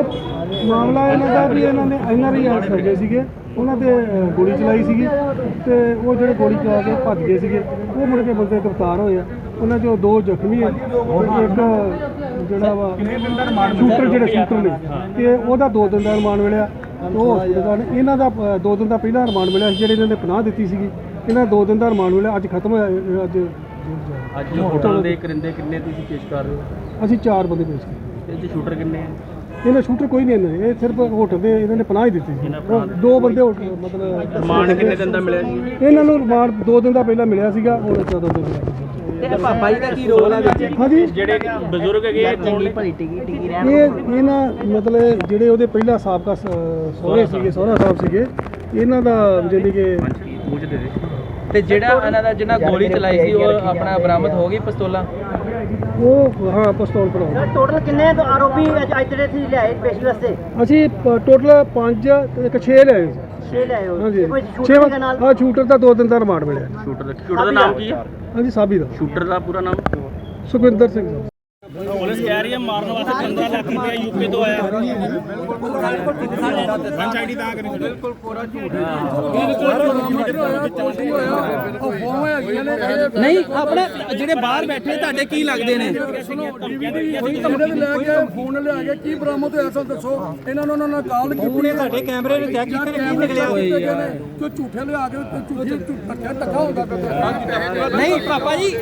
ਇਹ ਮਾਮਲਾ ਇਹਨਾਂ ਦਾ ਵੀ ਇਹਨਾਂ ਨੇ ਐਨਆਰਆਈ ਹੈਗੇ ਸੀਗੇ ਉਹਨਾਂ ਤੇ ਗੋਲੀ ਚਲਾਈ ਸੀਗੀ ਤੇ ਉਹ ਜਿਹੜੇ ਗੋਲੀ ਚਲਾ ਕੇ ਭੱਜ ਗਏ ਸੀਗੇ ਉਹ ਮੁੜ ਕੇ ਬੰਦੇ ਗ੍ਰਿਫਤਾਰ ਹੋਏ ਆ। ਉਹਨਾਂ ਚੋਂ ਦੋ ਜ਼ਖਮੀ ਆ ਇੱਕ ਜਿਹੜਾ ਵਾ ਸ਼ੂਟਰ ਜਿਹੜੇ ਸ਼ੂਟਰ ਨੇ ਤੇ ਉਹਦਾ ਦੋ ਦਿਨ ਦਾ ਰਿਮਾਂਡ ਮਿਲਿਆ। ਉਹ ਹਸਪਤਾਲ ਇਹਨਾਂ ਦਾ ਦੋ ਦਿਨ ਦਾ ਪਹਿਲਾਂ ਰਿਮਾਂਡ ਮਿਲਿਆ ਸੀ ਜਿਹੜੇ ਇਹਨਾਂ ਨੇ ਪਨਾਹ ਦਿੱਤੀ ਸੀਗੀ ਇਹਨਾਂ ਦਾ ਦੋ ਦਿਨ ਦਾ ਰਿਮਾਂਡ ਮਿਲਿਆ ਅੱਜ ਖਤਮ ਹੋਇਆ ਅੱਜ ਅੱਜ ਹੋਟਲ ਦੇ ਕਰਿੰਦੇ ਕਿੰਨੇ ਤੁਸੀਂ ਪੇਸ਼ ਕਰ ਰਹੇ ਹੋ? ਅਸੀਂ ਚਾਰ ਬੰਦੇ ਪੇਸ਼ ਕੀਤੇ। ਤੇ ਸ਼ੂਟਰ ਕਿੰਨੇ ਆ? ਇਹਨਾਂ ਸ਼ੂਟਰ ਕੋਈ ਨਹੀਂ ਇਹਨਾਂ ਇਹ ਸਿਰਫ ਹੋਟਲ ਦੇ ਇਹਨਾਂ ਨੇ ਪਨਾਹ ਹੀ ਦਿੱਤੀ ਸੀ। ਉਹ ਦੋ ਬੰਦੇ ਹੋਟਲ ਮਤਲਬ ਰਿਮਾਂਡ ਕਿੰਨੇ ਦਿਨ ਦਾ ਮਿਲਿਆ ਜੀ ਇਹਨਾਂ ਨੂੰ ਰਿਮਾਂਡ ਦੋ ਦਿਨ ਦਾ ਪਹਿਲਾਂ ਮਿਲਿਆ ਸੀਗਾ ਹੁਣ 14 ਦਿਨ ਦਾ। ਤੇ ਪਾਪਾ ਜੀ ਦਾ ਕੀ ਰੋਲ ਹੈ ਵਿੱਚ? ਹਾਂਜੀ। ਜਿਹੜੇ ਬਜ਼ੁਰਗ ਹੈਗੇ ਆ ਚੰਗੀ ਭਲੀ ਟਿਕੀ ਟਿਕੀ ਰਹਿਣ ਇਹ ਇਹਨਾਂ ਮਤਲਬ ਜਿਹੜੇ ਉਹਦੇ ਪਹਿਲਾ ਸਾਬਕਾ ਸ- ਸਹੁਰੇ ਸੀਗੇ ਸਹੁਰਾ ਸਾਹਿਬ ਸੀਗੇ ਇਹਨਾਂ ਕਿ ਦੇ। ਤੇ ਜਿਹੜਾ ਇਹਨਾਂ ਦਾ ਜਿਹਨਾਂ ਗੋਲੀ ਚਲਾਈ ਸੀ ਉਹ ਆਪਣਾ ਬਰਾਮਦ ਹੋ ਗਈ ਪਿਸਤੌਲਾਂ? ਉਹ ਹਾਂ ਪਿਸਤੌਲ ਪੜਾਉ ਟੋਟਲ ਕਿੰਨੇ ਤੋਂ ਆਰੋਪੀ ਅੱਜ ਅੱਜ ਦੇ ਤੁਸੀਂ ਲਿਆਏ ਪੇਸ਼ੀ ਵਾਸਤੇ? ਅਸੀਂ ਟੋਟਲ 5 ਤੇ ਇੱਕ 6 ਲਏ ਸੀ। 6 ਲਿਆਏ ਹੋ ਹਾਂਜੀ। ਕੋਈ 6 ਸ਼ੂਟਿੰਗ ਦੇ ਨਾਲ? ਹਾਂ ਸ਼ੂਟਰ ਦਾ ਦੋ ਦਿਨ ਦਾ ਰਿਮਾਂਡ ਮਿਲਿਆ। ਸ਼ੂਟਰ ਦਾ ਸ਼ੂਟਰ ਦਾ ਨਾਮ ਕੀ ਹੈ? ਹਾਂਜੀ ਸਾਬੀ ਦਾ। ਸ਼ੂਟਰ ਦਾ ਪੂਰਾ ਨਾਮ? ਸੁਖਵਿੰਦਰ ਸਿੰਘ ਪੁਲਿਸ ਕਹਿ ਰਹੀ ਹੈ ਮਾਰਨ ਵਾਸਤੇ 15 ਲੱਖ ਰੁਪਏ ਯੂਕੇ ਤੋਂ ਆਇਆ। ਨਹੀਂ ਆਪਣੇ ਜਿਹੜੇ ਬਾਹਰ ਬੈਠੇ ਤੁਹਾਡੇ ਕੀ ਲੱਗਦੇ ਨੇ? ਕਮਰੇ ਦੇ ਲੈ ਕੇ ਫੋਨ ਲਿਆ ਕੇ ਕੀ ਬਰਾਮਦ ਹੋਇਆ ਸਾਨੂੰ ਦੱਸੋ। ਇਹਨਾਂ ਨੂੰ ਉਹਨਾਂ ਨਾਲ ਕਾਲ ਕੀਤੀ ਤੁਹਾਡੇ ਕੈਮਰੇ ਨੂੰ ਚੈੱਕ ਕੀਤੇ ਕੀ ਨਿਕਲਿਆ? ਕੋਈ ਝੂਠੇ ਲਿਆ ਕੇ ਝੂਠੇ ਧੱਕਾ ਧੱਕਾ ਹੁੰਦਾ ਨਹੀਂ ਪਾਪਾ ਜੀ।